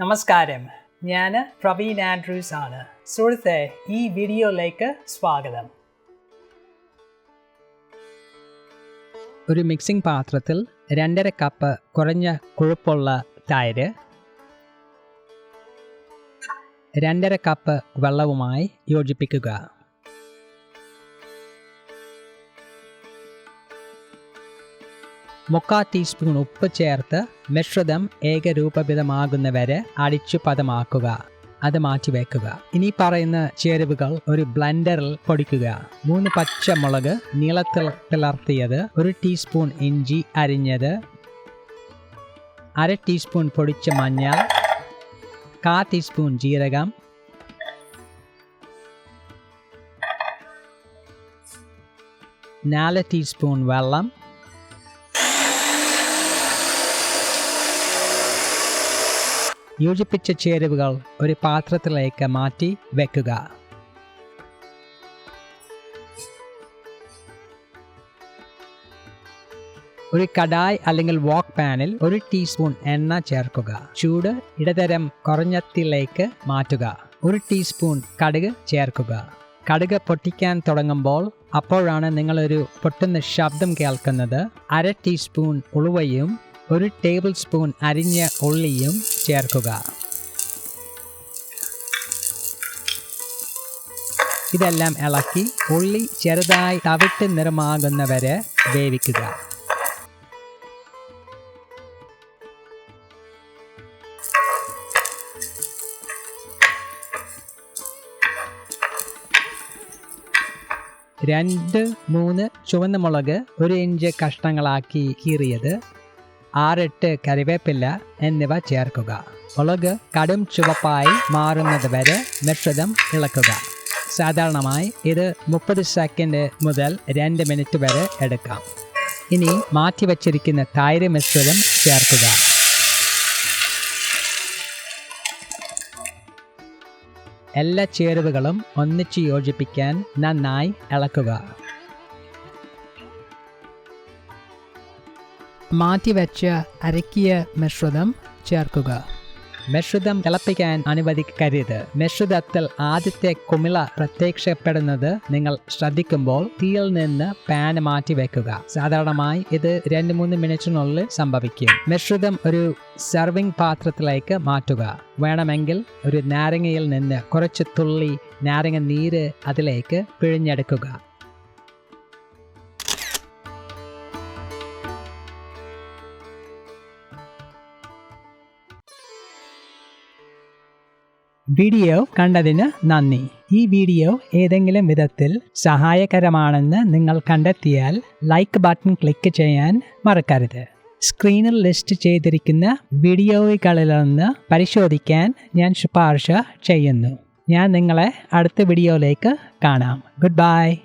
നമസ്കാരം. ഞാൻ പ്രവീൺ ആൻഡ്രൂസ് ആണ്. സുഹൃത്തെ ഈ വീഡിയോയിലേക്ക് സ്വാഗതം. ഒരു മിക്സിംഗ് പാത്രത്തിൽ രണ്ടര കപ്പ് കുറഞ്ഞ കൊഴുപ്പുള്ള തൈര് രണ്ടര കപ്പ് വെള്ളവുമായി യോജിപ്പിക്കുക. മുക്കാൽ ടീസ്പൂൺ ഉപ്പ് ചേർത്ത് മിശ്രിതം ഏകരൂപവിധമാകുന്നവരെ അടിച്ചു പദമാക്കുക. അത് മാറ്റിവെക്കുക ഇനി പറയുന്ന ചേരുവകൾ ഒരു ബ്ലെൻഡറിൽ പൊടിക്കുക. മൂന്ന് പച്ചമുളക് നീളത്തിൽ പിളർത്തിയത് ഒരു ടീസ്പൂൺ ഇഞ്ചി അരിഞ്ഞത് അര ടീസ്പൂൺ പൊടിച്ച മഞ്ഞൾ കാ ടീസ്പൂൺ ജീരകം നാല് ടീസ്പൂൺ വെള്ളം യോജിപ്പിച്ച ചേരുവകൾ ഒരു പാത്രത്തിലേക്ക് മാറ്റി വെക്കുക. ഒരു കടായ് അല്ലെങ്കിൽ വോക്ക് പാനിൽ ഒരു ടീസ്പൂൺ എണ്ണ ചേർക്കുക. ചൂട് ഇടതരം കുറഞ്ഞത്തിലേക്ക് മാറ്റുക. ഒരു ടീസ്പൂൺ കടുക് ചേർക്കുക. കടുക് പൊട്ടിക്കാൻ തുടങ്ങുമ്പോൾ അപ്പോഴാണ് നിങ്ങളൊരു പൊട്ടുന്ന ശബ്ദം കേൾക്കുന്നത്. അര ടീസ്പൂൺ ഉളുവയും ഒരു ടേബിൾ സ്പൂൺ അരിഞ്ഞ ഉള്ളിയും ചേർക്കുക. ഇതെല്ലാം ഇളക്കി ഉള്ളി ചെറുതായി തവിട്ട് നിറമാകുന്നവരെ വേവിക്കുക. രണ്ട് മൂന്ന് ചുവന്ന മുളക് ഒരു ഇഞ്ച് കഷ്ണങ്ങളാക്കി കീറിയത്. ആറെട്ട് കറിവേപ്പില എന്നിവ ചേർക്കുക. മുളക് കടും ചുവപ്പായി മാറുന്നത് വരെ മിശ്രിതം ഇളക്കുക. സാധാരണമായി ഇത് മുപ്പത് സെക്കൻഡ് മുതൽ രണ്ട് മിനിറ്റ് വരെ എടുക്കാം. ഇനി മാറ്റിവച്ചിരിക്കുന്ന തൈര് മിശ്രിതം ചേർക്കുക. എല്ലാ ചേരുവകളും ഒന്നിച്ച് യോജിപ്പിക്കാൻ നന്നായി ഇളക്കുക. മാറ്റിവെച്ച അരക്കിയ മിശ്രിതം ചേർക്കുക. മിശ്രിതം തിളപ്പിക്കാൻ അനുവദിക്കരുത്. മിശ്രിതത്തിൽ ആദ്യത്തെ കുമിള പ്രത്യക്ഷപ്പെടുന്നത് നിങ്ങൾ ശ്രദ്ധിക്കുമ്പോൾ തീയിൽ നിന്ന് പാൻ മാറ്റി വെക്കുക സാധാരണമായി ഇത് രണ്ട് മൂന്ന് മിനിറ്റിനുള്ളിൽ സംഭവിക്കും. മിശ്രിതം ഒരു സെർവിംഗ് പാത്രത്തിലേക്ക് മാറ്റുക. വേണമെങ്കിൽ ഒരു നാരങ്ങയിൽ നിന്ന് കുറച്ച് തുള്ളി നാരങ്ങ നീര് അതിലേക്ക് പിഴിഞ്ഞെടുക്കുക. വീഡിയോ കണ്ടതിന് നന്ദി. ഈ വീഡിയോ ഏതെങ്കിലും വിധത്തിൽ സഹായകരമാണെന്ന് നിങ്ങൾ കണ്ടെത്തിയാൽ ലൈക്ക് ബട്ടൺ ക്ലിക്ക് ചെയ്യാൻ മറക്കരുത്. സ്ക്രീനിൽ ലിസ്റ്റ് ചെയ്തിരിക്കുന്ന വീഡിയോകളിൽ നിന്ന് പരിശോധിക്കാൻ ഞാൻ ശുപാർശ ചെയ്യുന്നു. ഞാൻ നിങ്ങളെ അടുത്ത വീഡിയോയിലേക്ക് കാണാം. Good bye